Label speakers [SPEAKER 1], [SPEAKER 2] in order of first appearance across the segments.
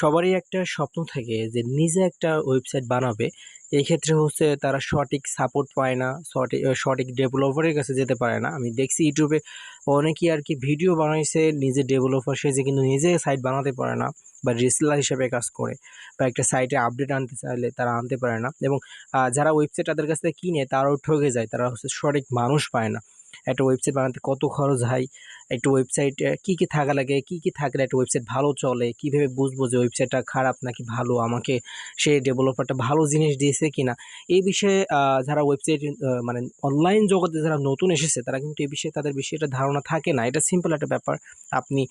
[SPEAKER 1] সবারই একটা স্বপ্ন থাকে যে নিজে একটা ওয়েবসাইট বানাবে। এই ক্ষেত্রে হচ্ছে তারা সঠিক সাপোর্ট পায় না, সঠিক সঠিক ডেভেলপারের কাছে যেতে পারে না। আমি দেখছি ইউটিউবে অনেকেই আর কি ভিডিও বানাইছে, নিজে ডেভেলপার সেজে কিন্তু নিজে সাইট বানাতে পারে না বা রিসেলার হিসেবে কাজ করে বা একটা সাইটে আপডেট আনতে চাইলে তারা আনতে পারে না। এবং যারা ওয়েবসাইট তাদের কাছ থেকে কিনে তারাও ঠকে যায়, তারা হচ্ছে সঠিক মানুষ পায় না। একটা ওয়েবসাইট বানাতে কত খরচ হয় একটা ওয়েবসাইট কী কী থাকা লাগে, কী কী থাকলে একটা ওয়েবসাইট ভালো চলে, কীভাবে বুঝব যে ওয়েবসাইটটা খারাপ নাকি ভালো, আমাকে সে ডেভেলপারটা ভালো জিনিস দিয়েছে কিনা? এই বিষয়ে যারা ওয়েবসাইট মানে অনলাইন জগতে যারা নতুন এসেছে, তারা কিন্তু এই বিষয়ে তাদের একটা ধারণা থাকে না। এটা সিম্পল একটা ব্যাপার। আপনি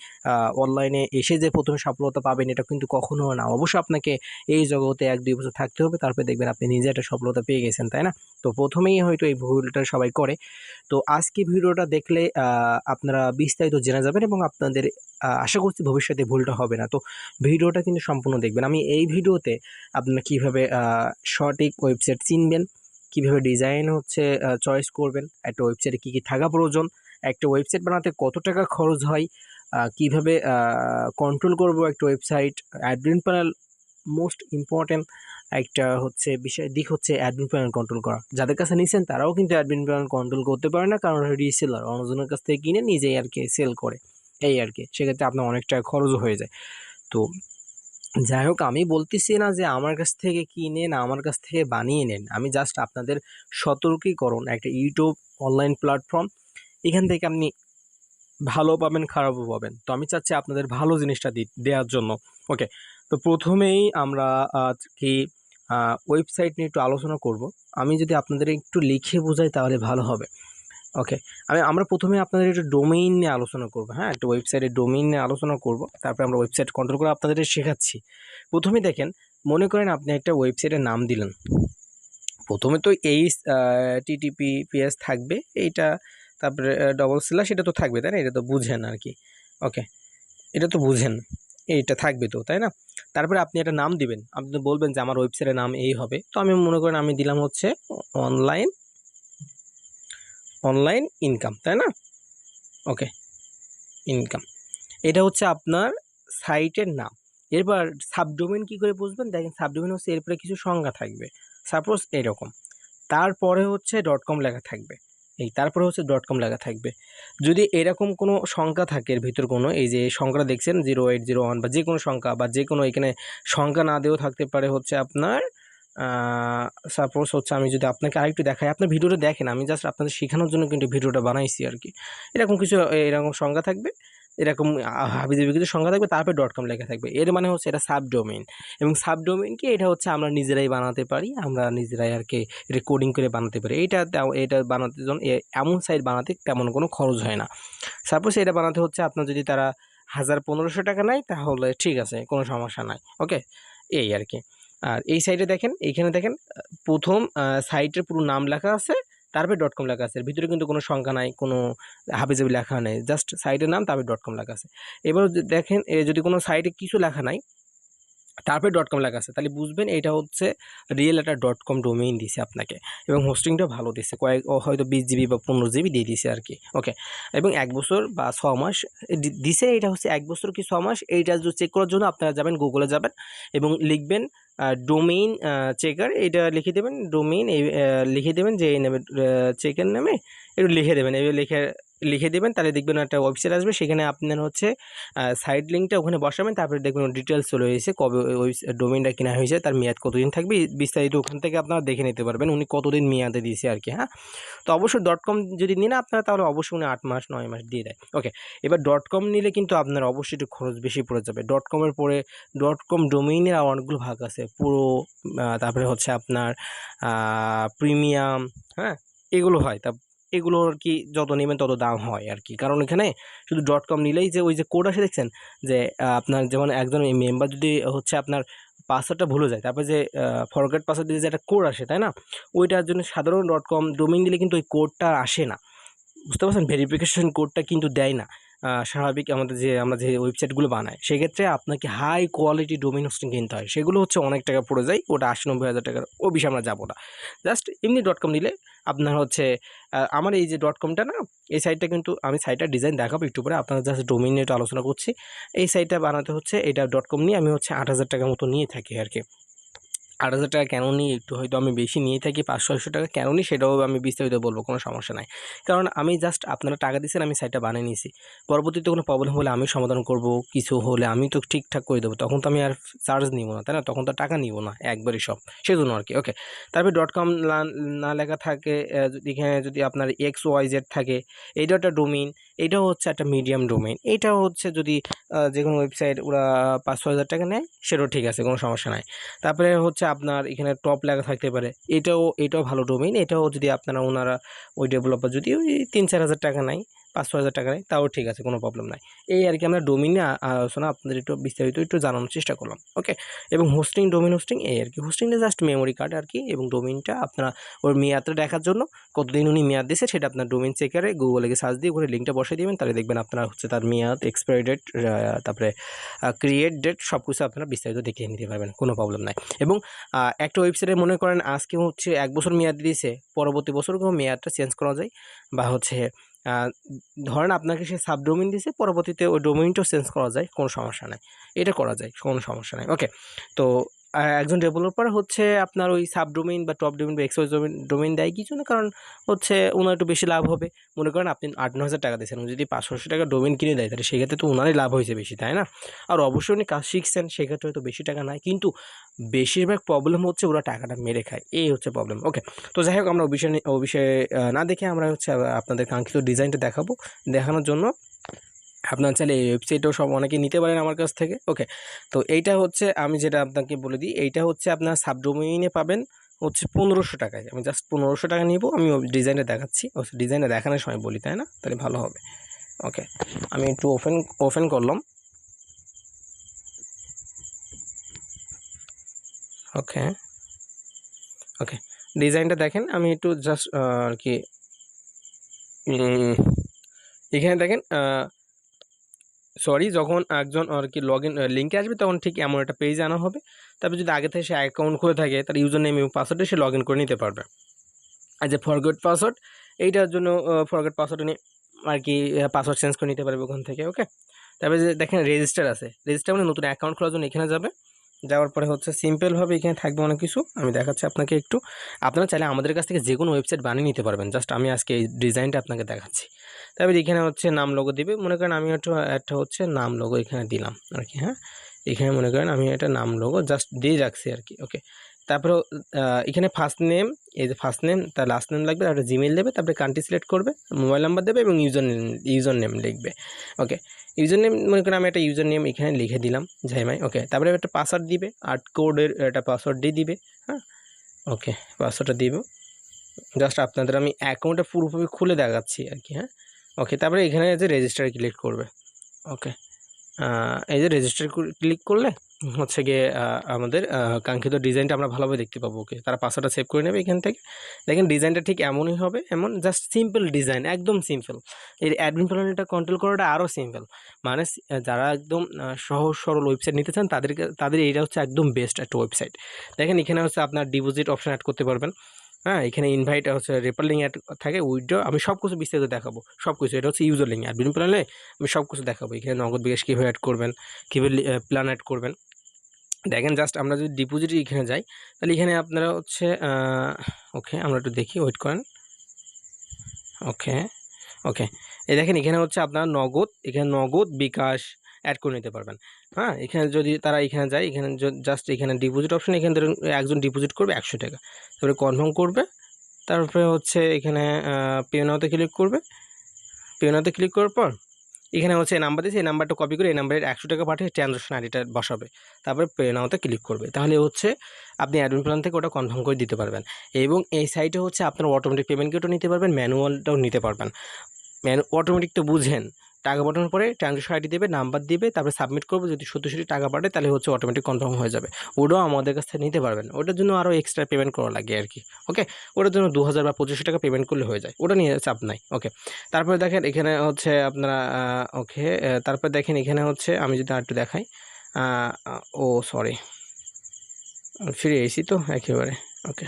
[SPEAKER 1] অনলাইনে এসে যে প্রথমে সফলতা পাবেন, এটা কিন্তু কখনো না। অবশ্যই আপনাকে এই জগতে এক, দুই বছর থাকতে হবে, তারপরে দেখবেন আপনি নিজে একটা সফলতা পেয়ে গেছেন, তাই না? তো প্রথমেই হয়তো এই ভুলটা সবাই করে। তো আজকে ভিডিওটা দেখলে আপনারা বিস্তারিত জেনে যাবেন এবং আপনাদের আশা করছি ভবিষ্যতে ভুলটা হবে না। তো ভিডিওটা কিন্তু সম্পূর্ণ দেখবেন। আমি এই ভিডিওতে আপনারা কীভাবে সঠিক ওয়েবসাইট চিনবেন, কীভাবে ডিজাইন হচ্ছে চয়েস করবেন, একটা ওয়েবসাইটে কী কী থাকা প্রয়োজন, একটা ওয়েবসাইট বানাতে কত টাকা খরচ হয় কীভাবে কন্ট্রোল করব একটা website admin panel most important একটা হচ্ছে বিষয়, দিক হচ্ছে অ্যাডমিন প্যানেল কন্ট্রোল করা। যাদের কাছে নিছেন, তারাও কিন্তু অ্যাডমিন প্যানেল কন্ট্রোল করতে পারে না, কারণ রিসেলার অন্যজনের কাছ থেকে কিনে নিজেই আর কি সেল করে। এই আর কি, সেক্ষেত্রে আপনার অনেকটা টাকা খরচও হয়ে যায়। তো যাই হোক, আমি বলতেছি না যে আমার কাছ থেকে কিনেন, আমার কাছ থেকে বানিয়ে নেন। আমি জাস্ট আপনাদের সতর্কীকরণ একটা ইউটিউব অনলাইন প্ল্যাটফর্ম এখান থেকে আপনি ভালো পাবেন, খারাপও পাবেন। তো আমি চাচ্ছি আপনাদের ভালো জিনিসটা দি দেওয়ার জন্য। ওকে তো প্রথমেই আমরা আজকে ওয়েবসাইট নিয়ে একটু আলোচনা করব। আমি যদি আপনাদের একটু লিখে বোঝাই তাহলে ভালো হবে। ওকে আমি, আমরা প্রথমে আপনাদের একটু ডোমেইন নিয়ে আলোচনা করব হ্যাঁ? একটা ওয়েবসাইটের ডোমেইন নিয়ে আলোচনা করব, তারপরে আমরা ওয়েবসাইট কন্ট্রোল করে আপনাদের শেখাচ্ছি। প্রথমে দেখেন, মনে করেন আপনি একটা ওয়েবসাইটের নাম দিলেন। প্রথমে তো এই টিটিপি পিএস থাকবে, এইটা, তারপরে ডবল স্ল্যাশ এটা তো থাকবে, তাই না? এটা তো বুঝেন আর কি। ওকে এটা তো বুঝেন। এইটা থাকবে তো, তাই না? তারপরে আপনি একটা নাম দিবেন। আপনি বলবেন যে আমার ওয়েবসাইটের নাম এই হবে। তো আমি মনে করেন আমি দিলাম হচ্ছে অনলাইন অনলাইন ইনকাম তাই না? ওকে ইনকাম এটা হচ্ছে আপনার সাইটের নাম। এরপর সাবডোমেন কি করে বুঝবেন? দেখেন সাবডোমেন হচ্ছে এরপরে কিছু সংজ্ঞা থাকবে। সাপোজ এরকম। তারপরে হচ্ছে ডট কম লেখা থাকবে। এই তারপরে হচ্ছে ডট কম লেখা থাকবে। যদি এরকম কোনো সংখ্যা থাকে এর ভিতর কোনো, এই যে সংখ্যাটা দেখছেন জিরো এইট জিরো ওয়ান বা যে কোনো সংখ্যা বা যে কোনো এখানে সংখ্যা না দিয়েও থাকতে পারে হচ্ছে আপনার সাপোজ হচ্ছে আমি যদি আপনাকে আরেকটু দেখাই আপনার ভিডিওটা দেখেন, আমি জাস্ট আপনাদের শেখানোর জন্য কিন্তু ভিডিওটা বানাইছি আর কি। এরকম কিছু, এরকম সংখ্যা থাকবে। এরকম হাবিজাবি কিছু সংখ্যা থাকবে, তারপরে ডট কম লেখা থাকবে। এর মানে হচ্ছে এটা সাবডোমেইন এবং সাবডোমেইন কি? এটা হচ্ছে আমরা নিজেরাই বানাতে পারি, আমরা নিজেরাই আর কি কোডিং করে বানাতে পারি। এটা এটা বানাতে এমন সাইট বানাতে তেমন কোনো খরচ হয় না। সাপোজ এটা বানাতে হচ্ছে আপনার যদি তারা হাজার পনেরোশো টাকা নেয়, তাহলে ঠিক আছে, কোনো সমস্যা নাই ওকে এই আর কি। আর এই সাইডে দেখেন, এইখানে দেখেন প্রথম সাইটের পুরো নাম লেখা আছে তারপরে ডট কম লেখা আছে। ভিতরে কিন্তু কোনো সংখ্যা নাই, কোনো হাবিজাবি লেখা নেই। জাস্ট সাইটের নাম, তারপরে ডট কম লেখা আছে। এবার দেখেন যদি কোনো সাইটে কিছু লেখা নাই, তারপরে ডট কম লেখা আছে। তাহলে বুঝবেন এটা হচ্ছে রিয়েল একটা ডট কম ডোমেইন দিছে আপনাকে এবং হোস্টিংটা ভালো দিছে। কয়েক হয়তো বিশ জিবি বা পনেরো জিবি দিয়ে দিছে আর কি। ওকে এবং এক বছর বা ছ মাস দিছে এটা হচ্ছে এক বছর কি ছ মাস, এইটা চেক করার জন্য আপনারা যাবেন গুগলে যাবেন এবং লিখবেন ডোমেইন চেকার এটা লিখে দেবেন ডোমেইন এই লিখে দেবেন যে এই নামে চেকার নামে, একটু লিখে দেবেন, এবার লিখে লিখে দেবেন, তাহলে দেখবেন একটা ওয়েবসাইট আসবে, সেখানে আপনার হচ্ছে সাইড লিঙ্কটা ওখানে বসাবেন, তারপরে দেখবেন ডিটেলস চলে এসেছে, কবে ওই ডোমেইনটা কেনা হয়েছে, তার মেয়াদ কতদিন থাকবে বিস্তারিত ওখান থেকে আপনারা দেখে নিতে পারবেন, উনি কতদিন মেয়াদে দিয়েছে আর কি হ্যাঁ? তো অবশ্যই ডট কম যদি নিন আপনারা, তাহলে অবশ্যই উনি আট মাস, নয় মাস দিয়ে দেয় ওকে এবার ডট কম নিলে কিন্তু আপনার অবশ্যই একটু খরচ বেশি পড়ে যাবে ডট কমের পরে ডট কম ডোমেইনের আর অনেকগুলো ভাগ আছে, পুরো তারপরে হচ্ছে আপনার প্রিমিয়াম হ্যাঁ? এগুলো হয়, তা এগুলো আর কি যত নেবেন তত দাম হয় আর কি। কারণ এখানে শুধু ডট কম নিলেই যে ওই যে কোড আসে দেখছেন? যে আপনার যেমন একজন মেম্বার যদি হচ্ছে আপনার পাসওয়ার্ডটা ভুলে যায়, তারপরে যে ফরগেট পাসওয়ার্ড দিয়ে যে একটা কোড আসে, তাই না? ওইটার জন্য সাধারণ ডট কম ডোমিন দিলে কিন্তু ওই কোডটা আসে না। বুঝতে পারছেন? ভেরিফিকেশন কোডটা কিন্তু দেয় না। স্বাভাবিক আমাদের যে, আমরা যে ওয়েবসাইটগুলো বানাই, সেক্ষেত্রে আপনাকে হাই কোয়ালিটি ডোমেইন হোস্টিং কিনতে হয়। সেগুলো হচ্ছে অনেক টাকা পড়ে যায়, ওটা আশি নব্বই হাজার টাকার ও বিষয়ে আমরা যাব না। জাস্ট এমনি ডট কম নিলে আপনার হচ্ছে আমার এই যে ডট কমটা না, এই সাইটটা কিন্তু আমি সাইটটা ডিজাইন দেখাবো একটু পরে, আপনারা জাস্ট ডোমিন নিয়ে আলোচনা করছি। এই সাইটটা বানাতে হচ্ছে, এটা ডট কম নিয়ে আমি হচ্ছে আট হাজার টাকার মতো নিয়ে থাকি আর কি আট হাজার টাকা কেন নিই একটু হয়তো আমি বেশি নিয়ে থাকি পাঁচশো ছয়শো টাকা কেন নিই সেটাও আমি বিস্তারিত বলব, কোনো সমস্যা নাই। কারণ আমি জাস্ট আপনারা টাকা দিচ্ছেন আমি সাইটটা বানিয়ে নিয়েছি। পরবর্তীতে কোনো প্রবলেম হলে আমি সমাধান করব, কিছু হলে আমি তো ঠিকঠাক করে দেবো, তখন তো আমি আর চার্জ নিব না, তাই না? তখন তো টাকা নিব না, একবারই সব, সেজন্য আর কি ওকে তারপরে ডট কম না লেখা থাকে এখানে যদি আপনার এক্স ওয়াই জেড থাকে, এইটা একটা ডোমিন এটাও হচ্ছে একটা মিডিয়াম ডোমেন এটাও হচ্ছে যদি যে কোনো ওয়েবসাইট ওরা পাঁচ ছ হাজার টাকা নেয়, সেটাও ঠিক আছে, কোনো সমস্যা নাই। তারপরে হচ্ছে আপনার এখানে টপ লেখা থাকতে পারে। এটাও এটাও ভালো ডোমেইন এটাও যদি আপনারা ওনারা, ওই ডেভেলপার যদি ওই তিন চার হাজার টাকা নেয় পাঁচ ছ হাজার টাকা নেয়, তাও ঠিক আছে, কোনো প্রবলেম নাই। এই আর কি আমরা ডোমিনে আলোচনা আপনাদের একটু বিস্তারিত একটু জানানোর চেষ্টা করলাম ওকে এবং হোস্টিং ডোমিন হোস্টিং এই আর কি। হোস্টিংটা জাস্ট মেমোরি কার্ড আর কি, এবং ডোমিনটা আপনারা ওর মেয়াদটা দেখার জন্য, কতদিন উনি মেয়াদ দিয়েছে সেটা আপনার ডোমিন চেকারে গুগলে গিয়ে সার্চ দিয়ে ওখানে লিঙ্কটা বসিয়ে দিবেন, তাহলে দেখবেন আপনার হচ্ছে তার মেয়াদ এক্সপায়ারি ডেট তারপরে ক্রিয়েট ডেট সব কিছু আপনারা বিস্তারিত দেখে নিতে পারবেন, কোনো প্রবলেম নাই। এবং একটা ওয়েবসাইটে মনে করেন আজকে হচ্ছে এক বছর মেয়াদ দিয়েছে, পরবর্তী বছর কোনো মেয়াদটা চেঞ্জ করা যায়, বা হচ্ছে ধরেন আপনাকে সে সাবডোমিন দিয়েছে পরবর্তীতে ওই ডোমিনটাও চেঞ্জ করা যায়, কোনো সমস্যা নাই। এটা করা যায়, কোনো সমস্যা নাই। ওকে তো একজন ডেভেলপার হচ্ছে আপনার ওই সাবডোমিন বা টপ ডোমিন বা এক্সওয়াইজ ডোমিন ডোমিন দেয় কিছু না কারণ হচ্ছে ওনার একটু বেশি লাভ হবে। মনে করেন আপনি আট ন হাজার টাকা দিয়েছেন যদি পাঁচশো টাকা ডোমিন কিনে দেয়, তাহলে সেক্ষেত্রে তো ওনারই লাভ হয়েছে বেশি, তাই না? আর অবশ্যই উনি কাজ শিখছেন, সেক্ষেত্রে হয়তো বেশি টাকা নাই। কিন্তু বেশিরভাগ প্রবলেম হচ্ছে ওরা টাকাটা মেরে খায়। এই হচ্ছে প্রবলেম ওকে তো যাই হোক, আমরা ও বিষয়ে ও বিষয়ে না দেখে আমরা হচ্ছে আপনাদের কাঙ্ক্ষিত ডিজাইনটা দেখাবো, দেখানোর জন্য আপনার চাইলে এই ওয়েবসাইটও সব অনেকে নিতে পারেন আমার কাছ থেকে। ওকে তো এইটা হচ্ছে আমি যেটা আপনাকে বলে দিই, এইটা হচ্ছে আপনার সাবডোমিনে পাবেন হচ্ছে পনেরোশো টাকায়। আমি জাস্ট পনেরোশো টাকা নিব, আমি ডিজাইনটা দেখাচ্ছি। ও ডিজাইনটা দেখানোর সময় বলি, তাই না? তাহলে ভালো হবে। ওকে আমি একটু ওপেন ওপেন করলাম। ওকে ওকে ডিজাইনটা দেখেন, আমি একটু জাস্ট আর কি এখানে দেখেন সরি, যখন একজন আর কি লগ ইন লিঙ্কে আসবে তখন ঠিক এমন একটা পেজ আনা হবে। তারপর যদি আগে থেকে সে অ্যাকাউন্ট খুলে থাকে, তার ইউজার নেম এবং পাসওয়ার্ডে সে লগ ইন করে নিতে পারবে। আর যে ফরগেট পাসওয়ার্ড এইটার জন্য ফরগেট পাসওয়ার্ড নিয়ে আর কি পাসওয়ার্ড চেঞ্জ করে নিতে পারবে ওখান থেকে ওকে তারপরে যে দেখেন রেজিস্টার আছে। রেজিস্টার মানে নতুন অ্যাকাউন্ট খোলার জন্য এখানে যাবে। যাওয়ার পরে হচ্ছে সিম্পলভাবে এখানে থাকবে অনেক কিছু। আমি দেখাচ্ছি আপনাকে একটু। আপনারা চাইলে আমাদের কাছ থেকে যে কোনো ওয়েবসাইট বানিয়ে নিতে পারবেন। জাস্ট আমি আজকে এই ডিজাইনটা আপনাকে দেখাচ্ছি। তারপরে এখানে হচ্ছে নাম লোগো দিবে। মনে করেন আমি একটা একটা হচ্ছে নাম লোগো এখানে দিলাম আর কি হ্যাঁ? এখানে মনে করেন আমি একটা নাম লোগো জাস্ট দিয়ে রাখছি আর কি ওকে তারপরে এখানে ফার্স্ট নেম এই যে ফার্স্ট নেম তার লাস্ট নেম লাগবে, তারপরে জিমেল দেবে, তারপরে কান্ট্রি সিলেক্ট করবে মোবাইল নাম্বার দেবে এবং ইউজার নেম ইউজার নেম লিখবে ওকে ইউজার নেম মনে করেন আমি একটা ইউজার নেম এখানে লিখে দিলাম ঝাইমাই ওকে তারপরে একটা পাসওয়ার্ড দিবে আট কোডের একটা পাসওয়ার্ড দিয়ে দিবে হ্যাঁ? ওকে পাসওয়ার্ডটা দিব। জাস্ট আপনাদের আমি অ্যাকাউন্টটা পুরোপুরি খুলে দেখাচ্ছি আর কি হ্যাঁ? ওকে তারপরে এখানে যে রেজিস্টার ক্লিক করবে। ওকে এই যে রেজিস্টার ক্লিক করলে হচ্ছে গিয়ে আমাদের কাঙ্ক্ষিত ডিজাইনটা আমরা ভালোভাবে দেখতে পাবো। ওকে তারা পাসওয়ার্ডটা সেভ করে নেবে এখান থেকে। দেখেন ডিজাইনটা ঠিক এমনই হবে, এমন জাস্ট সিম্পল ডিজাইন একদম সিম্পল এর অ্যাডমিন প্যানেলটা কন্ট্রোল করাটা আরও সিম্পল মানে যারা একদম সহজ সরল ওয়েবসাইট নিতে চান, তাদেরকে তাদের এইটা হচ্ছে একদম বেস্ট একটা ওয়েবসাইট দেখেন এখানে হচ্ছে আপনার ডিপোজিট অপশান অ্যাড করতে পারবেন। হ্যাঁ এখানে ইনভাইট হচ্ছে রেপার লিঙ্ক অ্যাড থাকে উইড্রো আমি সব কিছু বিস্তারিত দেখাবো সব কিছু এটা হচ্ছে ইউজার লিঙ্ক অ্যাডমিন প্ল্যানে আমি সব কিছু দেখাবো। এখানে নগদ বিকাশ কীভাবে অ্যাড করবেন, কীভাবে প্ল্যান অ্যাড করবেন। দেখেন জাস্ট আমরা যদি ডিপোজিট এখানে যাই, তাহলে এখানে আপনারা হচ্ছে ওকে আমরা একটু দেখি ওয়েট করেন। ওকে ওকে এই দেখেন এখানে হচ্ছে আপনার নগদ, এখানে নগদ বিকাশ অ্যাড করে নিতে পারবেন। হ্যাঁ? এখানে যদি তারা এখানে যায়, এখানে জাস্ট এখানে ডিপোজিট অপশন এখানে ধরুন একজন ডিপোজিট করবে একশো টাকা। তারপরে কনফার্ম করবে, তারপরে হচ্ছে এখানে পেনাতে ক্লিক করবে। পেনাতে ক্লিক করার পর, এখানে হচ্ছে এই নাম্বার দিয়েছে, এই নাম্বারটা কপি করে এই নাম্বারে একশো টাকা পাঠিয়ে ট্রানজাকশন আইডিটা বসাবে। তারপরে পেনাতে ক্লিক করবে। তাহলে হচ্ছে আপনি অ্যাডমিন প্ল্যান থেকে ওটা কনফার্ম করে দিতে পারবেন। এবং এই সাইটে হচ্ছে আপনার অটোমেটিক পেমেন্ট গেটও নিতে পারবেন ম্যানুয়ালটাও নিতে পারবেন। ম্যানু অটোমেটিক তো বুঝেন। টাকা পাঠানোর পরে ট্রানজাকশন আইডি দেবে, নাম্বার দিবে, তারপরে সাবমিট করবে। যদি সত্যি টাকা পাঠায়, তাহলে হচ্ছে অটোমেটিক কনফার্ম হয়ে যাবে। ওটাও আমাদের কাছ থেকে নিতে পারবেন। ওটার জন্য আরও এক্সট্রা পেমেন্ট করা লাগে আর কি ওকে ওটার জন্য দু হাজার বা পঁচিশশো টাকা পেমেন্ট করলে হয়ে যায়। ওটা নিয়ে চাপ নাই ওকে তারপরে দেখেন এখানে হচ্ছে আপনারা ওকে তারপরে দেখেন এখানে হচ্ছে আমি যদি আরেকটু দেখাই ও সরি ফিরে এসি তো একেবারে ওকে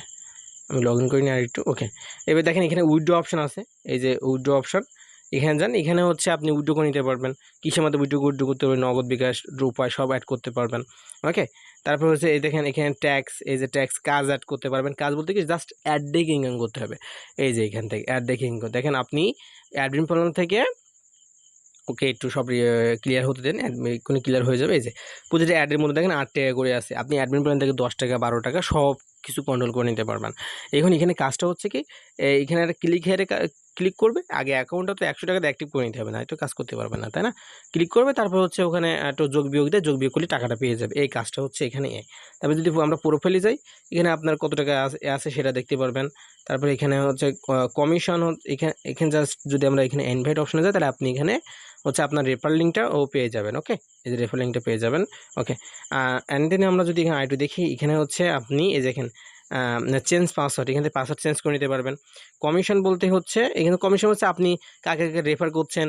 [SPEAKER 1] আমি লগ ইন করি নি আর একটু ওকে এবার দেখেন এখানে উইড্রো অপশান আছে। এই যে উইড্রো অপশান এখানে যান, এখানে হচ্ছে আপনি উইড্রো করে নিতে পারবেন। কিসের মধ্যে উইড্রো উইড্রো করতে পারবেন? নগদ বিকাশ, রূপায় সব অ্যাড করতে পারবেন। ওকে তারপর হচ্ছে এই দেখেন, এখানে ট্যাক্স এই যে ট্যাক্স কাজ অ্যাড করতে পারবেন। কাজ বলতে কি? জাস্ট অ্যাড দেখে ইনকাম করতে হবে। এই যে এখান থেকে অ্যাড দেখে ইনকাম দেখেন আপনি অ্যাডমিন প্ল্যান থেকে ওকে একটু সব ক্লিয়ার হতে দেন। কোনো ক্লিয়ার হয়ে যাবে। এই যে প্রতিটা অ্যাডের মধ্যে দেখেন আট টাকা করে আছে। আপনি অ্যাডমিন প্ল্যান থেকে দশ টাকা, বারো টাকা সব কিছু কন্ট্রোল করে নিতে পারবেন। এখন এখানে কাজটা হচ্ছে কি? এখানে একটা ক্লিক হেয়ারে ক্লিক করবে, আগে অ্যাকাউন্টটা তো একশো টাকাতে অ্যাক্টিভ করে নিতে হবে, না হয়তো কাজ করতে পারবে না, তাই না? ক্লিক করবে, তারপর হচ্ছে ওখানে একটু যোগ বিয়োগ দিয়ে, যোগ বিয়োগ করলে টাকাটা পেয়ে যাবে। এই কাজটা হচ্ছে এখানে তারপর যদি আমরা প্রোফাইলে যাই, এখানে আপনার কত টাকা আছে- সেটা দেখতে পারবেন। তারপর এখানে হচ্ছে কমিশন এখানে এখানে জাস্ট যদি আমরা এখানে ইনভাইট অপশনে যাই, তাহলে আপনি এখানে হচ্ছে আপনার রেফার লিঙ্কটা ও পেয়ে যাবেন ওকে এই যে রেফার লিঙ্কটা পেয়ে যাবেন ওকে অ্যান্ড দেন আমরা যদি এখানে আইটু দেখি, এখানে হচ্ছে আপনি এই দেখেন চেঞ্জ পাসওয়ার্ড এখান থেকে পাসওয়ার্ড চেঞ্জ করে নিতে পারবেন। কমিশন বলতে হচ্ছে, এখানে কমিশন হচ্ছে আপনি কাকে কাকে রেফার করছেন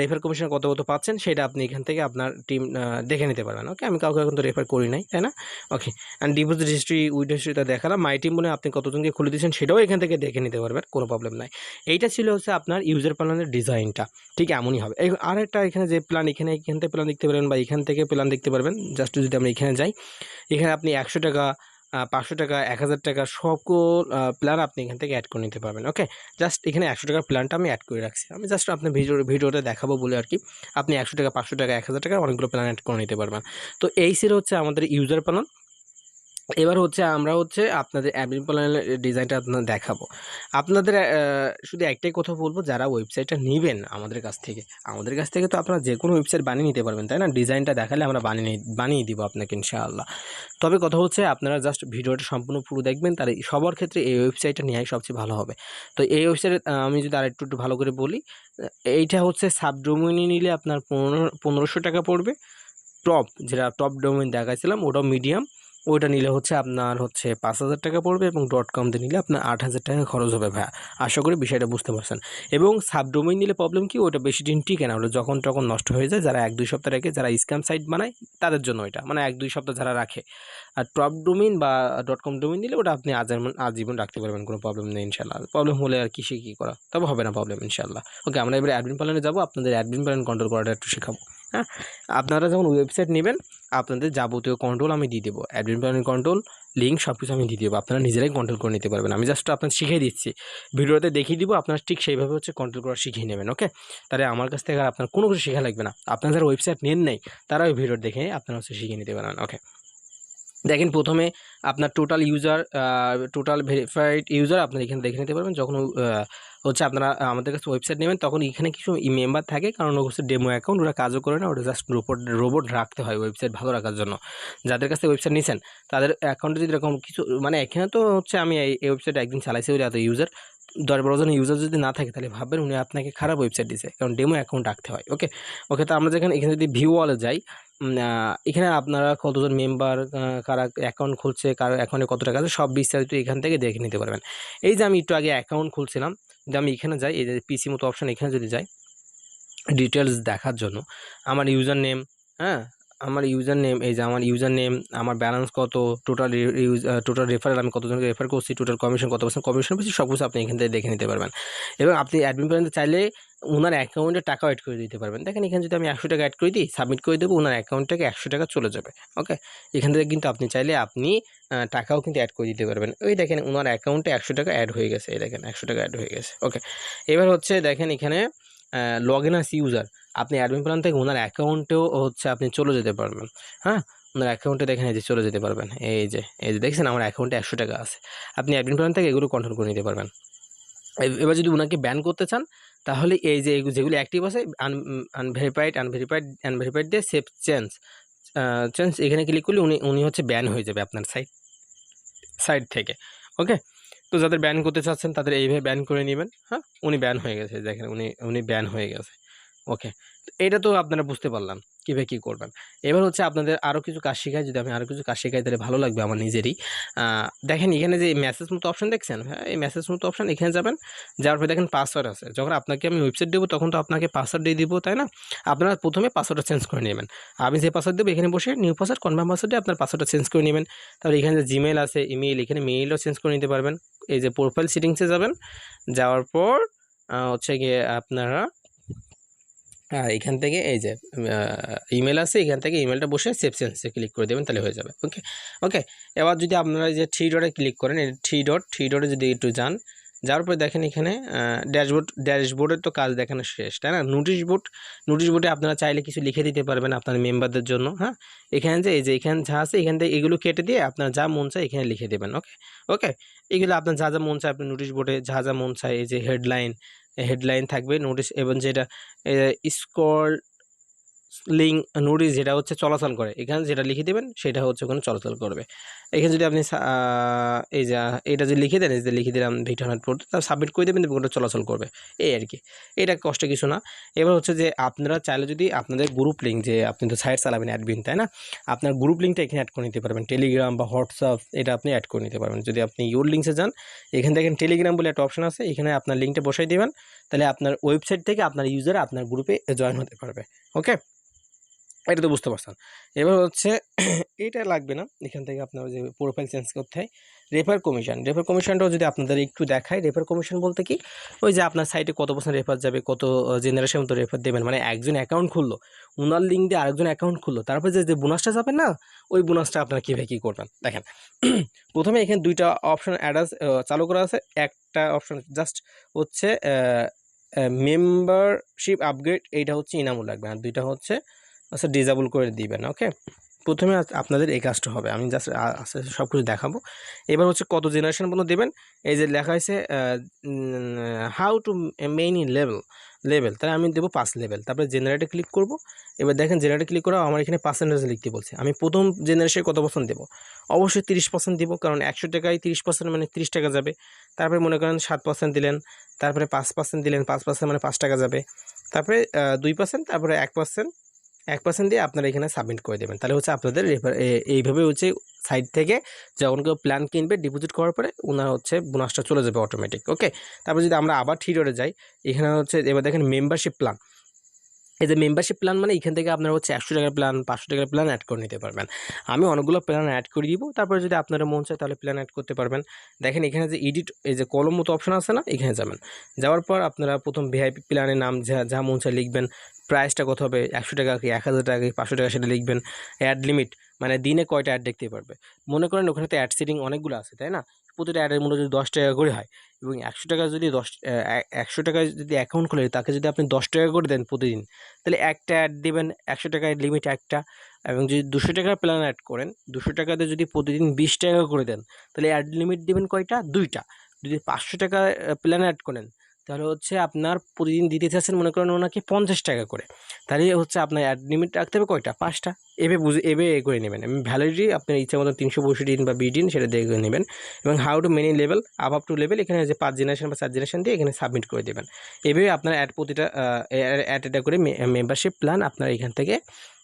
[SPEAKER 1] রেফার কমিশন কত কত পাচ্ছেন, সেটা আপনি এখান থেকে আপনার টিম দেখে নিতে পারবেন ওকে আমি কাউকে এখন তো রেফার করি নাই, তাই না? ওকে অ্যান্ড ডিপোজিট হিস্ট্রি উইড হিস্ট্রিটা দেখালাম। মাই টিম বলে আপনি কতজনকে খুলে দিয়েছেন, সেটাও এখান থেকে দেখে নিতে পারবেন, কোনো প্রবলেম নাই। এইটা ছিল হচ্ছে আপনার ইউজার প্ল্যানের ডিজাইনটা ঠিক এমনই হবে। এই আরেকটা এখানে যে প্ল্যান এখানে এখান থেকে প্ল্যান দেখতে পারবেন, বা এখান থেকে প্ল্যান দেখতে পারবেন জাস্ট যদি আমরা এখানে যাই, এখানে আপনি একশো টাকা পাঁচশো টাকা, এক হাজার টাকা সকল প্ল্যান আপনি এখান থেকে অ্যাড করে নিতে পারবেন ওকে জাস্ট এখানে একশো টাকার প্ল্যানটা আমি অ্যাড করে রাখছি। আমি জাস্ট আপনার ভিডিও ভিডিওতে দেখাবো বলে আর কি। আপনি একশো টাকা, পাঁচশো টাকা, এক হাজার টাকা অনেকগুলো প্ল্যান অ্যাড করে নিতে পারবেন। তো এই ছিল হচ্ছে আমাদের ইউজার প্ল্যান এবার হচ্ছে আমরা হচ্ছে আপনাদের অ্যাডমিন প্ল্যানের ডিজাইনটা আপনাদের দেখাবো। আপনাদের শুধু একটাই কথা বলব, যারা ওয়েবসাইটটা নেবেন আমাদের কাছ থেকে, আমাদের কাছ থেকে তো আপনারা যে কোনো ওয়েবসাইট বানিয়ে নিতে পারবেন, তাই না? ডিজাইনটা দেখালে আমরা বানিয়ে বানিয়ে দিব আপনাকে ইনশাআল্লাহ। তবে কথা হচ্ছে আপনারা জাস্ট ভিডিওটা সম্পূর্ণ পুরো দেখবেন, তাহলে সবার ক্ষেত্রে এই ওয়েবসাইটটা নেওয়াই সবচেয়ে ভালো হবে। তো এই ওয়েবসাইটে আমি যদি আর একটু একটু ভালো করে বলি এইটা হচ্ছে সাবডোমিনি নিলে আপনার পনেরো, পনেরোশো টাকা পড়বে। টপ যেটা টপ ডোমেন দেখাইছিলাম, ওটাও মিডিয়াম ওইটা নিলে হচ্ছে আপনার হচ্ছে পাঁচ হাজার টাকা পড়বে এবং ডট কমতে নিলে আপনার আট হাজার টাকা খরচ হবে ভাইয়া। আশা করি বিষয়টা বুঝতে পারছেন। এবং সাবডোমেইন নিলে প্রবলেম কি? ওইটা বেশি দিন টিকে না। ওটা যখন তখন নষ্ট হয়ে যায়, যারা এক দুই সপ্তাহ রেখে, যারা স্ক্যাম সাইট বানায়, তাদের জন্য এটা মানে এক দুই সপ্তাহ যারা রাখে। আর টপ ডোমিন বা ডট কম ডোমিন নিলে ওটা আপনি আজীবন আজীবন রাখতে পারবেন, কোনো প্রবলেম নেই ইনশাল্লাহ প্রবলেম হলে আর কিসে কী করা? তবে হবে না প্রবলেম ইনশাল্লাহ ওকে আমরা এবারে অ্যাডমিন প্ল্যানে যাব। আপনাদের অ্যাডমিন প্ল্যান কন্ট্রোল করাটা একটু শেখাবো। হ্যাঁ আপনারা যখন ওয়েবসাইট নেবেন, আপনাদের যাবতীয় কন্ট্রোল আমি দিয়ে দেবো। অ্যাডমিন প্ল্যানের কন্ট্রোল লিঙ্ক সব কিছু আমি দিয়ে দেবো। আপনারা নিজেরাই কন্ট্রোল করে নিতে পারবেন। আমি জাস্ট আপনার শিখে দিচ্ছি। ভিডিওতে দেখিয়ে দিব, আপনারা ঠিক সেইভাবে হচ্ছে কন্ট্রোল করা শিখিয়ে নেবেন ওকে তাহলে আমার কাছ থেকে আর আপনার কোনো কিছু শেখা লাগবে না। আপনারা যারা ওয়েবসাইট নেন নাই তারা ওই ভিডিও দেখে আপনারা হচ্ছে শিখিয়ে নিতে পারবেন ওকে দেখেন প্রথমে আপনার total user total verified user আপনার এখানে দেখে নিতে পারবেন। যখন হচ্ছে আপনারা আমাদের কাছে ওয়েবসাইট নেবেন, তখন এখানে কিছু মেম্বার থাকে, কারণ হচ্ছে ডেমো অ্যাকাউন্ট ওরা কাজও করে না ওটা জাস্ট রোবট রোবট রাখতে হয় ওয়েবসাইট ভালো রাখার জন্য। যাদের কাছে ওয়েবসাইট নিয়েছেন তাদের অ্যাকাউন্টে যদি এরকম কিছু মানে এখানে তো হচ্ছে আমি এই ওয়েবসাইট একদিন চালাইছি ওই এত ইউজার দশ বারো জন ইউজার যদি না থাকে, তাহলে ভাববেন উনি আপনাকে খারাপ ওয়েবসাইট দিছে কারণ ডেমো অ্যাকাউন্ট রাখতে হয় ওকে ওকে তো আমরা যেখানে, এখানে যদি ভিউ ওয়ালে যাই এখানে আপনারা কতজন মেম্বার কারা অ্যাকাউন্ট খুলছে, কার অ্যাকাউন্টে কত টাকা আছে, সব বিস্তারিত এখান থেকে দেখে নিতে পারবেন। এই যে আমি একটু আগে অ্যাকাউন্ট খুলছিলাম যদি আমি এখানে যাই, এই যে পিসি মতো অপশন এখানে যদি যাই ডিটেলস দেখার জন্য, আমার ইউজার নেম হ্যাঁ? আমার ইউজার নেম এই যে আমার ইউজার নেম আমার ব্যালেন্স কত টোটাল ইউজ টোটাল রেফারেল আমি কতজনকে রেফার করছি টোটাল কমিশন কত পার্সেন্ট কমিশন পেয়েছি সব কিছু আপনি এখান থেকে দেখে নিতে পারবেন। এবং আপনি অ্যাডমিন পর্যন্ত চাইলে ওনার অ্যাকাউন্টে টাকা অ্যাড করে দিতে পারবেন। দেখেন এখানে যদি আমি একশো টাকা অ্যাড করে দিই সাবমিট করে দেবো ওনার অ্যাকাউন্ট থেকে একশো টাকা চলে যাবে। ওকে এখান থেকে কিন্তু আপনি চাইলে আপনি টাকাও কিন্তু অ্যাড করে দিতে পারবেন। ওই দেখেন ওনার অ্যাকাউন্টে একশো টাকা অ্যাড হয়ে গেছে, এই দেখেন একশো টাকা অ্যাড হয়ে গেছে। ওকে এবার হচ্ছে দেখেন এখানে লগ ইন ইউজার আপনি অ্যাডমিন প্ল্যান থেকে ওনার অ্যাকাউন্টেও হচ্ছে আপনি চলে যেতে পারবেন। হ্যাঁ? ওনার অ্যাকাউন্টে দেখেন এই যে চলে যেতে পারবেন। এই যে এই যে দেখছেন আমার অ্যাকাউন্টে একশো টাকা আছে। আপনি অ্যাডমিন প্ল্যান থেকে এগুলো কন্ট্রোল করে নিতে পারবেন। এবার যদি ওনাকে ব্যান করতে চান, তাহলে এই যে যেগুলো অ্যাক্টিভ আছে আন আনভেরিফাইড আনভেরিফাইড আনভেরিফাইড দিয়ে সেভ চেঞ্জ চেঞ্জ এখানে ক্লিক করলে উনি উনি হচ্ছে ব্যান হয়ে যাবে আপনার সাইট সাইট থেকে। ওকে তো যাদের ব্যান করতে চাচ্ছেন তাদের এইভাবে ব্যান করে নেবেন হ্যাঁ? উনি ব্যান হয়ে গেছে, দেখেন উনি উনি ব্যান হয়ে গেছে। ওকে এটা তো আপনারা বুঝতে পারলাম কীভাবে কী করবেন। এবার হচ্ছে আপনাদের আরও কিছু কাজ শেখাই, যদি আমি আরও কিছু কাজ শেখাই, তাহলে ভালো লাগবে আমার নিজেরই। দেখেন এখানে যে মেসেজ মতো অপশন দেখছেন হ্যাঁ? এই মেসেজ মতো অপশন এখানে যাবেন, যাওয়ার পরে দেখেন পাসওয়ার্ড আছে। যখন আপনাকে আমি ওয়েবসাইট দেবো, তখন তো আপনাকে পাসওয়ার্ড দিয়ে দিব, তাই না? আপনারা প্রথমে পাসওয়ার্ডটা চেঞ্জ করে নেবেন। আমি যে পাসওয়ার্ড দেবো, এখানে বসে নিউ পাসওয়ার্ড কনফার্ম পাসওয়ার্ড আপনার পাসওয়ার্ডটা চেঞ্জ করে নেবেন। তারপর এখানে যে জিমেল আছে ইমেল এখানে মেইলও চেঞ্জ করে নিতে পারবেন। এই যে প্রোফাইল সেটিংসে যাবেন, যাওয়ার পর হচ্ছে গিয়ে আপনারা আর এখান থেকে এই যে ইমেল আছে এখান থেকে ইমেলটা বসে সেভ সেন্সে ক্লিক করে দেবেন, তাহলে হয়ে যাবে ওকে ওকে এবার যদি আপনারা যে থ্রি ডটে ক্লিক করেন থ্রি ডট থ্রি ডটে যদি একটু যান, যাওয়ার পরে দেখেন এখানে ড্যাশবোর্ড ড্যাশবোর্ডের তো কাজ দেখানো শেষ, তাই না? নোটিশ বোর্ড নোটিশ বোর্ডে আপনারা চাইলে কিছু লিখে দিতে পারবেন আপনার মেম্বারদের জন্য হ্যাঁ? এখানে যে, এই যে, এখানে যা আছে, এখান থেকে এগুলো কেটে দিয়ে আপনার যা মন চায় এখানে লিখে দেবেন ওকে ওকে এগুলো আপনার যা যা মন চায়, আপনি নোটিশ বোর্ডে যা যা মন চায়, এই যে হেডলাইন হেডলাইন থাকবে নোটিশ এবং যেটা স্কল লিঙ্ক, নোটিশ যেটা হচ্ছে চলাচল করে। এখানে যেটা লিখে দেবেন, সেটা হচ্ছে ওখানে চলাচল করবে। এখানে যদি আপনি এই যে, এটা যে লিখে দেন যে লিখে দিলাম ভিডিও হান্ড পড়তে তার সাবমিট করে দেবেন ওটা চলাচল করবে। এই আর কি। এটা কষ্ট কিছু না। এবার হচ্ছে যে, আপনারা চাইলে যদি আপনাদের গ্রুপ লিঙ্ক যে, আপনি তো সাইট চালাবেন অ্যাডমিন তাই না? আপনার গ্রুপ লিঙ্কটা এখানে অ্যাড করে নিতে পারবেন। টেলিগ্রাম বা হোয়াটসঅ্যাপ এটা আপনি অ্যাড করে নিতে পারবেন। যদি আপনি ইউর লিঙ্কসে যান, এখান থেকে টেলিগ্রাম বলে একটা অপশন আছে। এখানে আপনার লিঙ্কটা বসাই দেবেন। তাহলে আপনার ওয়েবসাইট থেকে আপনার ইউজার আপনার গ্রুপে জয়েন হতে পারবে। ওকে এটা তো বুঝতে পারছেন। এবার হচ্ছে এটা লাগবে না। এখান থেকে আপনার যে প্রোফাইল চেঞ্জ করতে হয়। রেফার কমিশন রেফার কমিশনটাও যদি আপনাদের একটু দেখায় রেফার কমিশন বলতে কি, ওই যে আপনার সাইটে কত পার্সেন্ট রেফার যাবে, কত জেনারেশন মতো রেফার দেবেন। মানে একজন অ্যাকাউন্ট খুললো, উনার লিঙ্ক দিয়ে আরেকজন অ্যাকাউন্ট খুললো, তারপরে যে যে বোনাসটা যাবে না, ওই বোনাসটা আপনারা কীভাবে কী করবেন? দেখেন, প্রথমে এখানে দুইটা অপশন অ্যাডাস চালু করা আছে। একটা অপশন জাস্ট হচ্ছে মেম্বারশিপ আপগ্রেড এইটা হচ্ছে ইনামুল লাগবে আর দুইটা হচ্ছে আচ্ছা ডিজেবল করে দিবেন ওকে প্রথমে আপনাদের এই কাজটা হবে। আমি জাস্ট আস্তে আস্তে সব কিছু দেখাবো। এবার হচ্ছে কত জেনারেশন পর্যন্ত দেবেন? এই যে লেখা হয়েছে how to main in level level তাহলে আমি দেবো পাঁচ লেভেল তারপরে জেনারেটে ক্লিক করব। এবার দেখেন জেনারেটে ক্লিক করা আমার এখানে পার্সেন্টেজ লিখতে বলছে। আমি প্রথম জেনারেশনে কত পার্সেন্ট দেবো? অবশ্যই তিরিশ পার্সেন্ট দেবো, কারণ একশো টাকায় তিরিশ পার্সেন্ট মানে তিরিশ টাকা যাবে। তারপরে মনে করেন সাত পার্সেন্ট দিলেন, তারপরে পাঁচ পার্সেন্ট দিলেন, পাঁচ পার্সেন্ট মানে পাঁচ টাকা যাবে। তারপরে দুই পার্সেন্ট তারপরে এক পার্সেন্ট এক পার্সেন্ট দিয়ে আপনারা এখানে সাবমিট করে দেবেন। তাহলে হচ্ছে আপনাদের এইভাবে হচ্ছে সাইট থেকে যখন কেউ প্ল্যান কিনবে ডিপোজিট করার পরে ওনার হচ্ছে বোনাসটা চলে যাবে অটোমেটিক ওকে তারপর যদি আমরা আবার থ্রি থিয়েটারে যাই, এখানে হচ্ছে, এবার দেখেন মেম্বারশিপ প্ল্যান এই যে মেম্বারশিপ প্ল্যান মানে এখান থেকে আপনারা হচ্ছে একশো টাকার প্ল্যান পাঁচশো টাকার প্ল্যান অ্যাড করে নিতে পারবেন। আমি অনেকগুলো প্ল্যান অ্যাড করে দিব, তারপরে যদি আপনারা মন চায় তাহলে প্ল্যান অ্যাড করতে পারবেন। দেখেন এখানে যে এডিট এই যে কলম মতো অপশন আছে না, এখানে যাবেন। যাওয়ার পর আপনারা প্রথম ভিআইপি প্ল্যানের নাম যা যা মন চায় লিখবেন। প্রাইসটা কত হবে? একশো টাকা কি এক হাজার টাকা কি পাঁচশো টাকা সেটা লিখবেন। অ্যাড লিমিট মানে দিনে কয়টা অ্যাড দেখতে পারবে? মনে করেন ওখানে তো অ্যাড সেটিং অনেকগুলো আছে, তাই না? প্রতিটা অ্যাডের মূল্য যদি দশ টাকা করে হয় এবং একশো টাকা যদি দশ একশো টাকা যদি অ্যাকাউন্ট খুলে, তাকে যদি আপনি দশ টাকা করে দেন প্রতিদিন, তাহলে একটা অ্যাড দেবেন, একশো টাকায় লিমিট একটা এবং যদি দুশো টাকার প্ল্যান অ্যাড করেন, দুশো টাকাতে যদি প্রতিদিন বিশ টাকা করে দেন, তাহলে অ্যাড লিমিট দেবেন কয়টা? দুইটা। যদি পাঁচশো টাকা প্ল্যান অ্যাড করেন তাহলে হচ্ছে আপনার প্রতিদিন দিতে চাচ্ছেন মনে করেন ওনাকে পঞ্চাশ টাকা করে। তাহলে হচ্ছে আপনার অ্যাড লিমিট রাখতে হবে কয়টা? পাঁচটা। এভাবে বুঝে, এভাবে এ করে নেবেন। এবং ভ্যালিডিটি আপনার ইচ্ছা মতো তিনশো পঁয়ষট্টি দিন বা বিশ দিন সেটা দেখে নেবেন। এবং how to many level up up to level এখানে যে পাঁচ জেনারেশন বা চার জেনারেশন দিয়ে এখানে সাবমিট করে দেবেন। এভাবে আপনার অ্যাড প্রতিটা অ্যাড এটা করে মেম্বারশিপ প্ল্যান আপনার এখান থেকে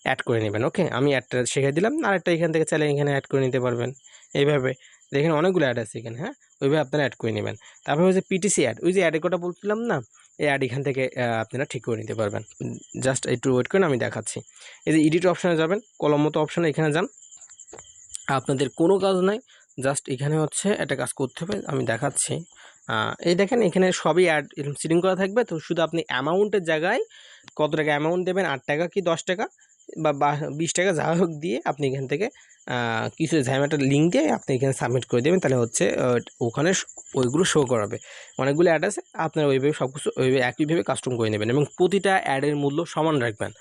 [SPEAKER 1] অ্যাড করে নেবেন ওকে আমি অ্যাডটা শিখে দিলাম। আর একটা এখান থেকে চাইলে এখানে অ্যাড করে নিতে পারবেন। এইভাবে দেখেন অনেকগুলো অ্যাড আছে এখানে হ্যাঁ? ওইভাবে আপনারা অ্যাড করে নেবেন। তারপরে হচ্ছে পিটিসি অ্যাড ওই যে অ্যাডের কথা বলছিলাম না, এই অ্যাড এখান থেকে আপনারা ঠিক করে নিতে পারবেন। জাস্ট একটু ওয়েট করেন আমি দেখাচ্ছি। এই যে এডিট অপশানে যাবেন, কলম মতো অপশানে এখানে যান। আপনাদের কোনো কাজ নাই জাস্ট এখানে হচ্ছে একটা কাজ করতে হবে, আমি দেখাচ্ছি। এই দেখেন, এখানে সবই অ্যাড সিটিং করা থাকবে, তো শুধু আপনি অ্যামাউন্টের জায়গায় কত টাকা অ্যামাউন্ট দেবেন, আট টাকা কি দশ টাকা? বা বিশ টাকা, যা হোক দিয়ে আপনি এখান থেকে কিছু ঝামেটা লিঙ্ক দিয়ে আপনি এখানে সাবমিট করে দেবেন। তাহলে হচ্ছে ওখানে ওইগুলো শো করাবে। অনেকগুলো অ্যাড আছে, আপনার ওইভাবে সব কিছু ওইভাবে একইভাবে কাস্টম করে নেবেন এবং প্রতিটা অ্যাডের মূল্য সমান রাখবেন।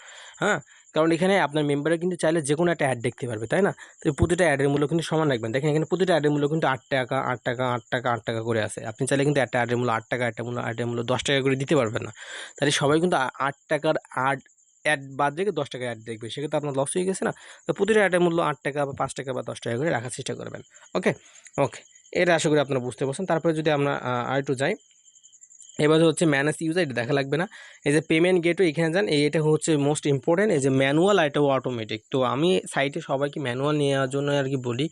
[SPEAKER 1] হ্যাঁ? কারণ এখানে আপনার মেম্বারে কিন্তু চাইলে যে কোনো একটা অ্যাড দেখতে পারবে, তাই না? তো প্রতিটা অ্যাডের মূল্য কিন্তু সমান রাখবেন। দেখেন এখানে প্রতিটা অ্যাডের মূল্য কিন্তু আট টাকা আট টাকা আট টাকা আট টাকা করে আছে। আপনি চাইলে কিন্তু একটা অ্যাডের মূল্য আট টাকা, একটা মূল্য অ্যাডের মূল্য দশ টাকা করে দিতে পারবেন না। তাহলে সবাই কিন্তু আট টাকার আট অ্যাড বাদ রেখে দশ টাকা অ্যাড দেখবে সেক্ষেত্রে আপনার লস হয়ে গেছে না? তো প্রতিটা অ্যাডের মূল্য আট টাকা বা পাঁচ টাকা বা দশ টাকা করে রাখার চেষ্টা করবেন। ওকে ওকে এটা আশা করি আপনারা বুঝতে পারছেন। তারপরে যদি আমরা আহ, আর একটু যাই এবার হচ্ছে ম্যানেজ ইউজার, এটা দেখা লাগবে না। এই যে পেমেন্ট গেটও এখানে যান, এই এটা হচ্ছে মোস্ট ইম্পর্টেন্ট এই যে ম্যানুয়াল এটাও অটোমেটিক তো আমি সাইটে সবাইকে ম্যানুয়াল নেওয়ার জন্য আর কি বলি।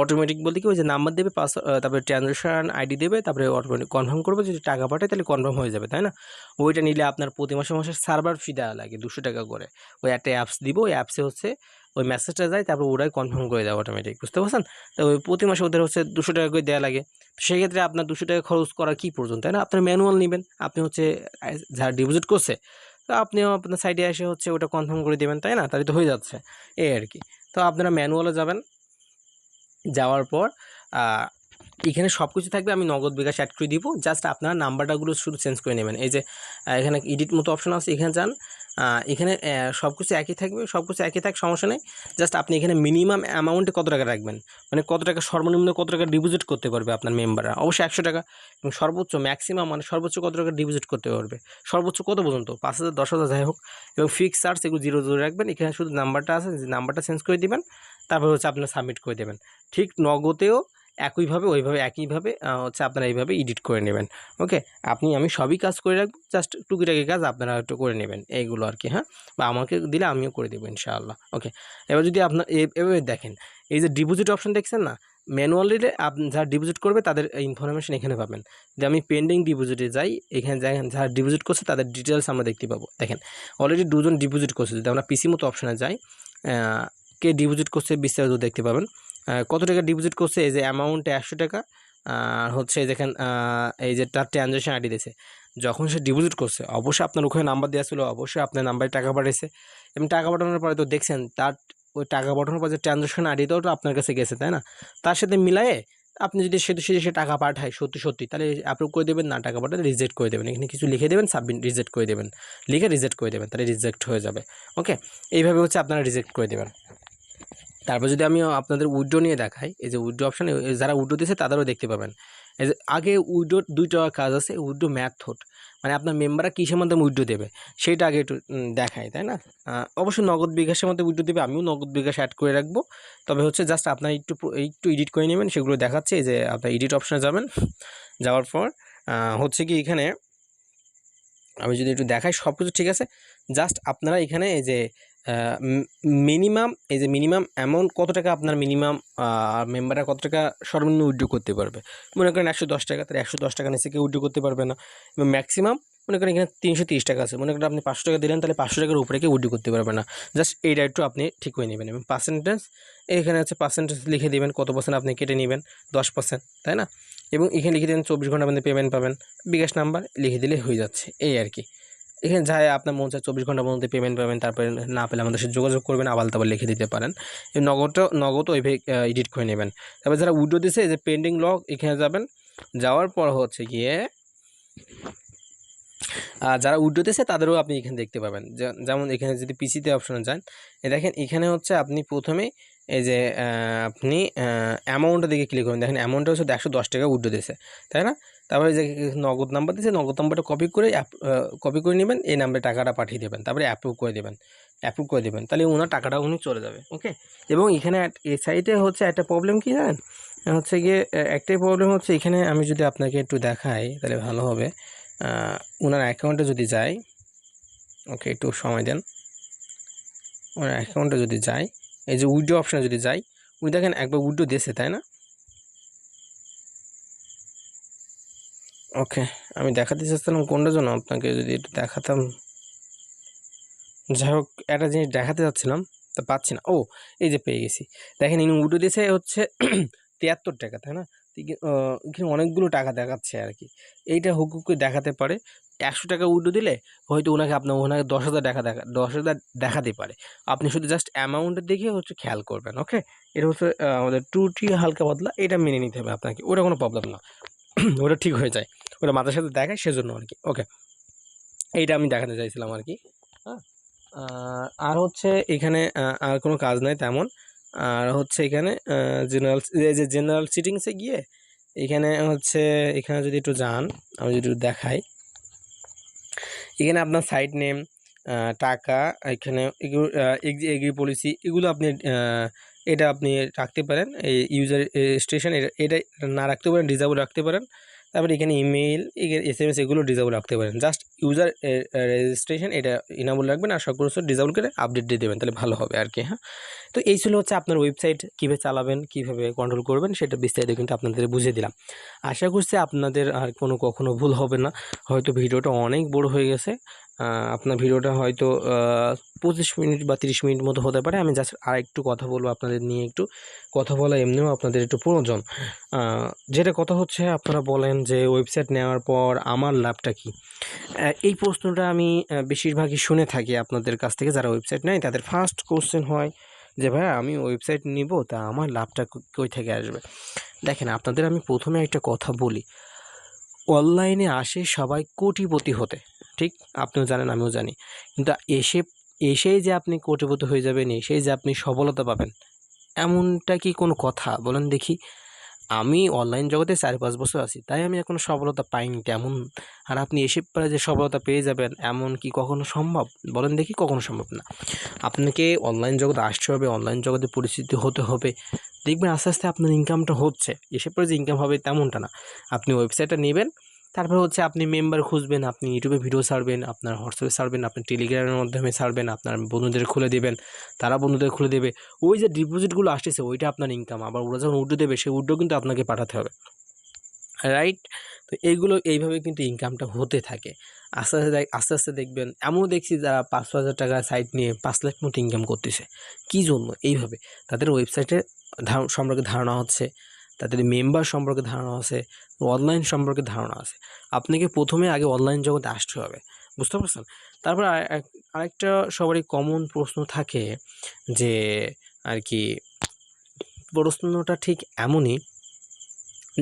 [SPEAKER 1] অটোমেটিক বলতে কি, ওই যে নাম্বার দেবে পাস তারপরে ট্রানজ্যাকশন আইডি দেবে, তারপরে অটোমেটিক কনফার্ম করবে, যদি টাকা পাঠায়, তাহলে কনফার্ম হয়ে যাবে, তাই না? ওইটা নিলে আপনার প্রতি মাসে মাসে সার্ভার ফি দেওয়া লাগে দুশো টাকা করে। ওই একটা অ্যাপস দিব, ওই অ্যাপসে হচ্ছে ওই মেসেজটা যায় তারপর ওরাই কনফার্ম করে দেয় অটোমেটিক বুঝতে পারছেন? তো ওই প্রতি মাসে ওদের হচ্ছে দুশো টাকা করে দেওয়া লাগে। সেক্ষেত্রে আপনার দুশো টাকা খরচ করা কী পর্যন্ত? তাই না? আপনার ম্যানুয়াল নেবেন, আপনি হচ্ছে যারা ডিপোজিট করছে, তো আপনিও আপনার সাইডে এসে হচ্ছে ওটা কনফার্ম করে দেবেন, তাই না? তাহলে তো হয়ে যাচ্ছে, এই আর কি। তো আপনারা ম্যানুয়ালে যাবেন, যাওয়ার পর এখানে সব কিছু থাকবে, আমি নগদ বিকাশ অ্যাড করে দিব। জাস্ট আপনার নাম্বারটাগুলো শুধু চেঞ্জ করে নেবেন। এই যে এখানে এডিট মতো অপশন আছে, এখানে যান। এখানে সব কিছু একই থাকবে সব কিছু একই থাক, সমস্যা নেই। জাস্ট আপনি এখানে মিনিমাম অ্যামাউন্টে কত টাকা রাখবেন? মানে কত টাকা, সর্বনিম্ন কত টাকা ডিপোজিট করতে পারবে আপনার মেম্বাররা অবশ্যই একশো টাকা এবং সর্বোচ্চ ম্যাক্সিমাম মানে সর্বোচ্চ কত টাকা ডিপোজিট করতে পারবে? সর্বোচ্চ কত পর্যন্ত? পাঁচ হাজার, দশ হাজার, যাই হোক। এবং ফিক্স চার্জ এগুলো জিরো জিরো রাখবেন। এখানে শুধু নাম্বারটা আছে, যে নাম্বারটা চেঞ্জ করে দেবেন। তারপর হচ্ছে আপনার সাবমিট করে দেবেন। ঠিক নগদেও একইভাবে, ওইভাবে, একইভাবে হচ্ছে আপনারা এইভাবে এডিট করে নেবেন। ওকে আপনি, আমি সবই কাজ করে রাখব জাস্ট টুকিটাকি কাজ আপনারা একটু করে নেবেন, এইগুলো আর কি হ্যাঁ? বা আমাকে দিলে আমিও করে দেবো ইনশাআল্লাহ। ওকে এবার যদি আপনার এভাবে দেখেন, এই যে ডিপোজিট অপশন দেখছেন না? ম্যানুয়ালি যারা ডিপোজিট করবে, তাদের ইনফরমেশন এখানে পাবেন। যদি আমি পেন্ডিং ডিপোজিটে যাই, এখানে যারা ডিপোজিট করছে, তাদের ডিটেলস আমরা দেখতে পাবো। দেখেন অলরেডি দুজন ডিপোজিট করছে, যদি আমরা পিসি মতো অপশনে যাই কে ডিপোজিট করছে, বিস্তারিত দেখতে পাবেন। কত টাকা ডিপোজিট করছে? এই যে অ্যামাউন্ট একশো টাকা, আর হচ্ছে যেখানে এই যে তার ট্রানজ্যাকশন আইডি দিয়েছে যখন সে ডিপোজিট করছে, অবশ্যই আপনার ওখানে নাম্বার দেওয়া ছিল, অবশ্যই আপনার নাম্বারে টাকা পাঠিয়েছে এবং টাকা পাঠানোর পরে তো দেখছেন, তার ওই টাকা পাঠানোর পর যে ট্রানজ্যাকশন আইডিটাও তো আপনার কাছে গেছে, তাই না? তার সাথে মিলায়ে আপনি যদি সে সে সে টাকা পাঠায় সত্যি সত্যি, তাহলে অ্যাপ্রুভ করে দেবেন, না টাকা পাঠালে রিজেক্ট করে দেবেন। এখানে কিছু লিখে দেবেন সাবমিট রিজেক্ট করে দেবেন। লিখে রিজেক্ট করে দেবেন, তাহলে রিজেক্ট হয়ে যাবে। ওকে এইভাবে হচ্ছে আপনারা রিজেক্ট করে দেবেন। তারপর যদি আমি আপনাদের উইড্রো নিয়ে দেখাই, এই যে উইড্রো অপশান যারা উইড্রো দিয়েছে তাদেরও দেখতে পাবেন। এই যে আগে উইড্রোর দুইটা কাজ আছে, উইড্রো ম্যাথড মানে আপনার মেম্বাররা কিসের মাধ্যমে উইড্রো দেবে সেইটা আগে একটু দেখাই, তাই না? অবশ্যই নগদ বিকাশের মধ্যে উইড্রো দেবে, আমিও নগদ বিকাশ অ্যাড করে রাখব। তবে হচ্ছে জাস্ট আপনার একটু একটু এডিট করে নেবেন, সেগুলো দেখাচ্ছে যে আপনার এডিট অপশানে যাবেন। যাওয়ার পর হচ্ছে কি এখানে, আমি যদি একটু দেখাই সব কিছু ঠিক আছে। জাস্ট আপনারা এখানে এই যে মিনিমাম এই যে মিনিমাম অ্যামাউন্ট কত টাকা আপনার মিনিমাম মেম্বাররা কত টাকা সর্বনিম্ন উইড্রো করতে পারবে? মনে করেন একশো দশ টাকা, তাহলে একশো দশ টাকা নিচে কেউ উইড্রো করতে পারবে না। এবং ম্যাক্সিমাম মনে করেন এখানে তিনশো তিরিশ টাকা আছে। মনে করেন আপনি পাঁচশো টাকা দিলেন, তাহলে পাঁচশো টাকার উপরে কেউ উইড্রো করতে পারবে না। জাস্ট এইটা একটু আপনি ঠিক করে নেবেন। এবং পার্সেন্টেজ এখানে হচ্ছে পার্সেন্টেজ লিখে দিবেন, কত পার্সেন্ট আপনি কেটে নেবেন, দশ পার্সেন্ট তাই না? এবং এখানে লিখে দেবেন, চব্বিশ ঘণ্টা আপনি পেমেন্ট পাবেন। বিকাশ নাম্বার লিখে দিলে হয়ে যাচ্ছে। এই আর কি। এখানে যায় আপনার মন চায় চব্বিশ ঘণ্টার মধ্যে পেমেন্ট পাবেন, তারপরে না পেলে আমাদের সাথে যোগাযোগ করবেন, আবার তারপর লিখে দিতে পারেন। এই নগদ ওইভাবে এডিট করে নেবেন। তারপর যারা উইডো দিছে যে পেন্ডিং লগ এখানে যাবেন। যাওয়ার পর হচ্ছে গিয়ে আর যারা উইডো দিয়েছে তাদেরও আপনি এখানে দেখতে পাবেন। যেমন এখানে যদি পিসিতে অপশনে যান দেখেন এখানে হচ্ছে আপনি প্রথমে এই যে আপনি অ্যামাউন্টের দিকে ক্লিক করবেন দেখেন অ্যামাউন্টটা হচ্ছে একশো দশ টাকা উইডো দিয়েছে তাই না? তারপরে যে নগদ নাম্বার দিয়েছে নগদ নাম্বারটা কপি করে কপি করে নেবেন, এই নাম্বারে টাকাটা পাঠিয়ে দেবেন। তারপরে অ্যাপ্রুভ করে দেবেন অ্যাপ্রুভ করে দেবেন। তাহলে ওনার টাকাটা উনি চলে যাবে ওকে এবং এখানে এই সাইডে হচ্ছে একটা প্রবলেম কি জানেন? হচ্ছে গিয়ে একটাই প্রবলেম হচ্ছে এখানে আমি যদি আপনাকে একটু দেখাই, তাহলে ভালো হবে। ওনার অ্যাকাউন্টে যদি যাই ওকে একটু সময় দেন। ওনার অ্যাকাউন্টে যদি যাই, এই যে উইডো অপশানে যদি যাই, উনি দেখেন একবার উইডো দিয়েছে, তাই না? ওকে আমি দেখাতে চাচ্ছিলাম কোনটার জন্য আপনাকে যদি একটু দেখাতাম। যাই হোক একটা জিনিস দেখাতে যাচ্ছিলাম তা পাচ্ছি না। ও এই যে পেয়ে গেছি। দেখেন ইনি উডো দিয়েছে হচ্ছে তিয়াত্তর টাকা তাই না? এখানে, অনেকগুলো টাকা দেখাচ্ছে আর কি। এইটা হুকুক দেখাতে পারে একশো টাকা উডো দিলে হয়তো ওনাকে আপনার ওনাকে দশ হাজার টাকা দেখা দশ হাজার দেখাতে পারে। আপনি শুধু জাস্ট অ্যামাউন্টের দিকে হচ্ছে খেয়াল করবেন ওকে এটা হচ্ছে আমাদের টুটি হালকা বদলা এটা মেনে নিতে হবে আপনাকে ওটা কোনো প্রবলেম না। ওটা ঠিক হয়ে যায়। ওটা মাথার সাথে দেখায় সেজন্য আর কি ওকে এইটা আমি দেখাতে চাইছিলাম আর কি হ্যাঁ আর- হচ্ছে এখানে আর কোনো কাজ নাই তেমন। আর হচ্ছে এখানে জেনারেল এই যে জেনারেল সিটিংসে গিয়ে এখানে হচ্ছে, এখানে যদি একটু যান, আমি যদি একটু দেখাই। এখানে আপনার সাইট নেম টাকা, এখানে এগ্রি পলিসি এগুলো আপনি এটা আপনি রাখতে পারেন। এই ইউজার স্টেশন এটা না রাখতে পারেন ডিজাবল রাখতে পারেন। তারপরে এখানে ইমেল এস এম এস এগুলো ডিজাবল রাখতে পারেন। জাস্ট ইউজার রেজিস্ট্রেশন এটা ইনাবল রাখবেন আর সবগুলো ডিজাবল করে আপডেট দিয়ে দেবেন, তাহলে ভালো হবে আর কি হ্যাঁ? তো এই ছিল হচ্ছে আপনার ওয়েবসাইট কীভাবে চালাবেন, কীভাবে কন্ট্রোল করবেন, সেটা বিস্তারিত কিন্তু আপনাদের বুঝিয়ে দিলাম। আশা করছি আপনাদের আর কোনো কখনো ভুল হবে না। হয়তো ভিডিওটা অনেক বড় হয়ে গেছে। আপনার ভিডিওটা হয়তো পঁচিশ মিনিট বা তিরিশ মিনিট মতো হতে পারে। আমি জাস্ট আর একটু কথা বলব আপনাদের নিয়ে একটু। কথা বলা এমনিও আপনাদের একটু প্রয়োজন। যেটা কথা হচ্ছে, আপনারা বলেন যে ওয়েবসাইট নেওয়ার পর আমার লাভটা কি? এই প্রশ্নটা আমি বেশিরভাগই শুনে থাকি আপনাদের কাছ থেকে। যারা ওয়েবসাইট নেয়, তাদের ফার্স্ট কোশ্চেন হয় যে ভাই আমি ওয়েবসাইট নিব, তা আমার লাভটা কই- কই থেকে আসবে? দেখেন, আপনাদের আমি প্রথমে একটা কথা বলি। অনলাইনে আসে সবাই কোটিপতি হতে। ঠিক? আপনিও জানেন, আমিও জানি। কিন্তু এসে, এসেই যে আপনি কোটিপতি হয়ে যাবেন, এসেই যে আপনি সফলতা পাবেন, এমনটা কি কোনো কথা? বলেন দেখি। আমি অনলাইন জগতে চার পাঁচ বছর আছি, তাই আমি এখনও সফলতা পাইনি তেমন। আর আপনি এসে পরে যে সফলতা পেয়ে যাবেন, এমন কি কখনো সম্ভব? বলেন দেখি কখনো সম্ভব না। আপনাকে অনলাইন জগতে আসতে হবে, অনলাইন জগতে পরিচিতি হতে হবে। দেখবেন আস্তে আস্তে আপনার ইনকামটা হচ্ছে। এসে পরে যে ইনকাম হবে তেমনটা না। আপনি ওয়েবসাইটটা নেবেন, তারপর হচ্ছে আপনি মেম্বার খুঁজবেন, আপনি ইউটিউবে ভিডিও ছাড়বেন, আপনার হোয়াটসঅ্যাপে ছাড়বেন, আপনি টেলিগ্রামের মাধ্যমে ছাড়বেন, আপনার বন্ধুদের খুলে দেবেন, তারা বন্ধুদের খুলে দেবে। ওই যে ডিপোজিটগুলো আসতেছে, ওইটা আপনার ইনকাম আবার ওরা যখন উড্ডো দেবে, সেই উড্ডো কিন্তু আপনাকে পাঠাতে হবে। রাইট তো এইগুলো এইভাবে কিন্তু ইনকামটা হতে থাকে। আস্তে আস্তে আস্তে আস্তে দেখবেন, এমনও দেখছি যারা পাঁচশো হাজার টাকা সাইট নিয়ে পাঁচ লাখ মতো ইনকাম করতেছে। কী জন্য? এইভাবে। তাদের ওয়েবসাইটে সম্পর্কে ধারণা হচ্ছে, তাদের মেম্বার সম্পর্কে ধারণা আছে অনলাইন সম্পর্কে ধারণা আছে। আপনাকে প্রথমে আগে অনলাইন জগতে আসতে হবে। বুঝতে পারছেন? তারপর আরেকটা সবারই কমন প্রশ্ন থাকে যে, আর কি, প্রশ্নটা ঠিক এমনই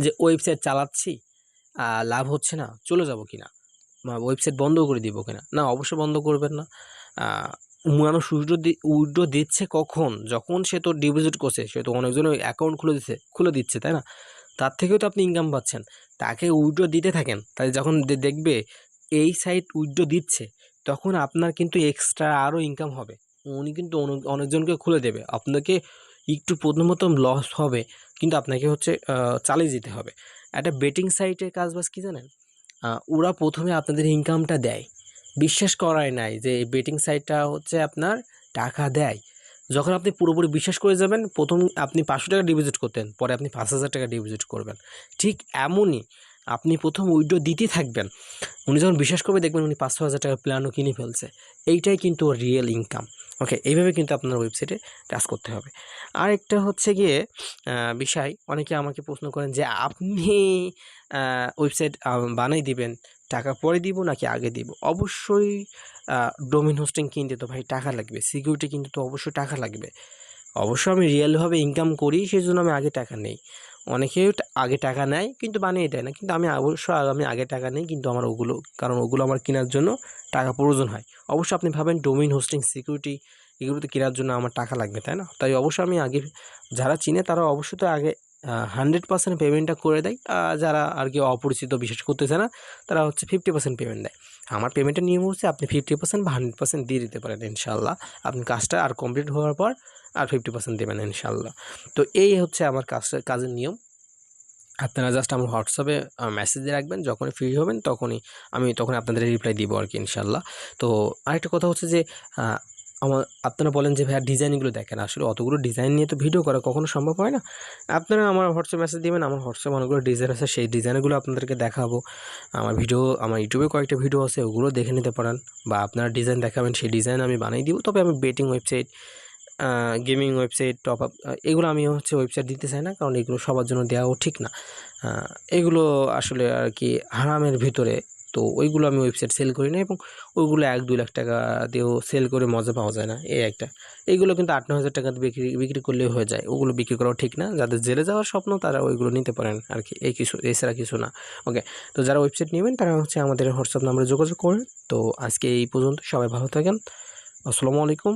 [SPEAKER 1] যে ওয়েবসাইট চালাচ্ছি লাভ হচ্ছে না, চলে যাব কিনা? বা ওয়েবসাইট বন্ধ করে দিব কিনা? না, অবশ্যই বন্ধ করবেন না। মানুষ উইড্রো উইড্রো দিচ্ছে কখন? যখন সে তো ডিপোজিট করছে, সে তো অনেকজন অ্যাকাউন্ট খুলে দিচ্ছে খুলে দিচ্ছে, তাই না? তার থেকেও তো আপনি ইনকাম পাচ্ছেন। তাকে উইড্রো দিতে থাকেন, তাই যখন দেখবে এই সাইট উইড্রো দিচ্ছে, তখন আপনার কিন্তু এক্সট্রা আরও ইনকাম হবে। উনি কিন্তু অনেক- অনেকজনকে খুলে দেবে। আপনাকে একটু প্রথমত লস হবে, কিন্তু আপনাকে হচ্ছে চালিয়ে যেতে হবে। একটা বেটিং সাইটের কাজ বাজ কী জানেন? ওরা প্রথমে আপনাদের ইনকামটা দেয়। বিশ্বাস করায় নাই যে বেটিং সাইটটা হচ্ছে আপনার টাকা দেয়। যখন আপনি পুরোপুরি বিশ্বাস করে যাবেন, প্রথম আপনি পাঁচশো টাকা ডিপোজিট করতেন, পরে আপনি পাঁচ হাজার টাকা ডিপোজিট করবেন। ঠিক এমনই আপনি প্রথম উইড্রো দিতে থাকবেন। উনি যখন বিশ্বাস করবে, দেখবেন উনি পাঁচশো হাজার টাকার প্ল্যানও কিনে ফেলছে। এইটাই কিন্তু রিয়েল ইনকাম ওকে এইভাবে কিন্তু আপনার ওয়েবসাইটে কাজ করতে হবে। আর একটা হচ্ছে গিয়ে বিষয়, অনেকে আমাকে প্রশ্ন করেন যে, আপনি ওয়েবসাইট বানাই দিবেন, টাকা পরে দিব নাকি আগে দিব? অবশ্যই ডোমিন হোস্টিং কিনতে তো ভাই টাকা লাগবে সিকিউরিটি কিনতে তো অবশ্যই টাকা লাগবে। অবশ্য আমি রিয়েলভাবে ইনকাম করি সেই জন্য আমি আগে টাকা নেই। অনেকেও টা- আগে টাকা নেয় কিন্তু বানিয়ে দেয় না। কিন্তু আমি অবশ্য আমি আগে টাকা নেই কিন্তু আমার ওগুলো, কারণ ওগুলো আমার কেনার জন্য টাকা প্রয়োজন হয়। অবশ্য আপনি ভাবেন ডোমিন হোস্টিং সিকিউরিটি এগুলোতে কেনার জন্য আমার টাকা লাগবে, তাই না? তাই অবশ্যই আমি আগে, যারা চিনে তারা অবশ্যই তো আগে হান্ড্রেড পার্সেন্ট পেমেন্টটা করে দেয়। যারা আর কি অপরিচিত বিশ্বাস করতেছে না, তারা হচ্ছে ফিফটি পার্সেন্ট পেমেন্ট দেয়। আমার পেমেন্টের নিয়ম হচ্ছে আপনি ফিফটি পার্সেন্ট বা হান্ড্রেড পার্সেন্ট দিয়ে দিতে পারেন ইনশাল্লাহ আপনি কাজটা আর কমপ্লিট হওয়ার পর আর ফিফটি পার্সেন্ট দেবেন ইনশাল্লাহ তো এই হচ্ছে আমার কাজটা কাজের নিয়ম। আপনারা জাস্ট আমার হোয়াটসঅ্যাপে মেসেজ রাখবেন, যখনই ফ্রি হবেন তখনই আমি তখন আপনাদের রিপ্লাই দিব আর কি ইনশাল্লাহ তো আরেকটা কথা হচ্ছে যে আমার, আপনারা বলেন যে, ভাইয়া ডিজাইনগুলো দেখেন, আসলে অতগুলো ডিজাইন নিয়ে তো ভিডিও করা কখনো সম্ভব হয় না? আপনারা আমার হোয়াটসঅ্যাপ মেসেজ দিবেন, আমার হোয়াটসঅ্যাপ অনেকগুলো ডিজাইন আছে, সেই ডিজাইনগুলো আপনাদেরকে দেখাবো। আমার ভিডিও আমার ইউটিউবে কয়েকটা ভিডিও আছে, ওগুলো দেখে নিতে পারেন। বা আপনারা ডিজাইন দেখাবেন, সেই ডিজাইন আমি বানিয়ে দিব। তবে আমি betting website gaming website, top up এগুলো আমি হচ্ছে ওয়েবসাইট দিতে চাই না, কারণ এগুলো সবার জন্য দেওয়াও ঠিক না। এগুলো আসলে আর কি হারামের ভিতরে, তো ওইগুলো আমি ওয়েবসাইট সেল করি না এবং ওইগুলো এক, দুই লাখ টাকা দিয়েও সেল করে মজা পাওয়া যায় না, এই একটা। এইগুলো কিন্তু আট ন হাজার টাকা বিক্রি বিক্রি করলেও হয়ে যায়, ওগুলো বিক্রি করাও ঠিক না। যাদের জেলে যাওয়ার স্বপ্ন, তারা ওইগুলো নিতে পারেন আর কি, এই কিছু, এছাড়া কিছু না। ওকে, তো যারা ওয়েবসাইট নেবেন, তারা হচ্ছে আমাদের হোয়াটসঅ্যাপ নাম্বারে যোগাযোগ করেন। তো আজকে এই পর্যন্ত সবাই ভালো থাকেন। আসসালামু আলাইকুম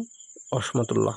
[SPEAKER 1] রহমতুল্লাহ।